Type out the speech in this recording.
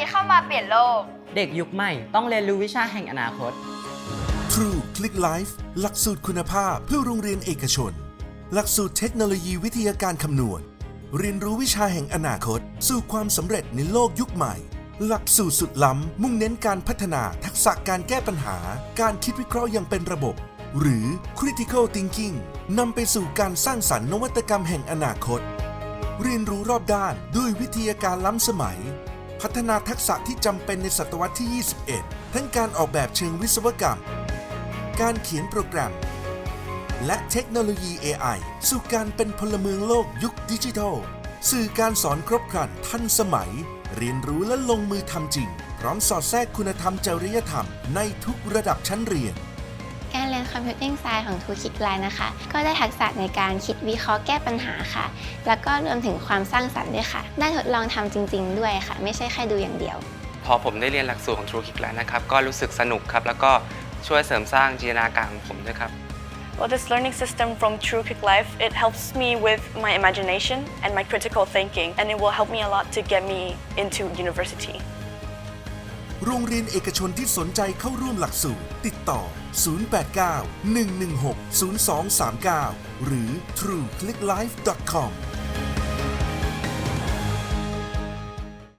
ีเข้ามาเปลี่ยนโลก เด็กยุคใหม่ต้องเรียนรู้วิชาแห่งอนาคต True Click Life หลักสูตรคุณภาพเพื่อโรงเรียนเอกชน หลักสูตรเทคโนโลยีวิทยาการคำนวณ เรียนรู้วิชาแห่งอนาคต สู่ความสำเร็จในโลกยุคใหม่ หลักสูตรสุดล้ำ มุ่งเน้นการพัฒนาทักษะการแก้ปัญหา การคิดวิเคราะห์อย่างเป็นระบบ หรือ Critical Thinking นำไปสู่การสร้างสรรค์นวัตกรรมแห่งอนาคต เรียนรู้รอบด้านด้วยวิทยาการล้ำสมัย พัฒนาทักษะที่จำเป็นในศตวรรษที่ 21 ทั้งการออกแบบเชิงวิศวกรรม การเขียนโปรแกรม และเทคโนโลยี AI สู่การเป็นพลเมืองโลกยุคดิจิทัล สื่อการสอนครบครันทันสมัย เรียนรู้และลงมือทำจริง พร้อมสอดแทรกคุณธรรมจริยธรรมในทุกระดับชั้นเรียน Computing Science ของทูคิดไลน์นะคะ ก็ได้ทักษะในการคิดวิเคราะห์แก้ปัญหาค่ะ แล้วก็รวมถึงความสร้างสรรค์ด้วยค่ะ ได้ทดลองทำจริง ๆ ด้วยค่ะ ไม่ใช่แค่ดูอย่างเดียว พอผมได้เรียนหลักสูตรของ True Kick แล้วนะครับ ก็รู้สึกสนุกครับ แล้วก็ช่วยเสริมสร้างจินตนาการของผมด้วยครับ Well, this learning system from True Kick Life, it helps me with my imagination and my critical thinking, and it will help me a lot to get me into university. โรงเรียนเอกชนที่สนใจเข้าร่วมหลักสูตร ติดต่อ 089 116 0239 หรือ trueclicklife.com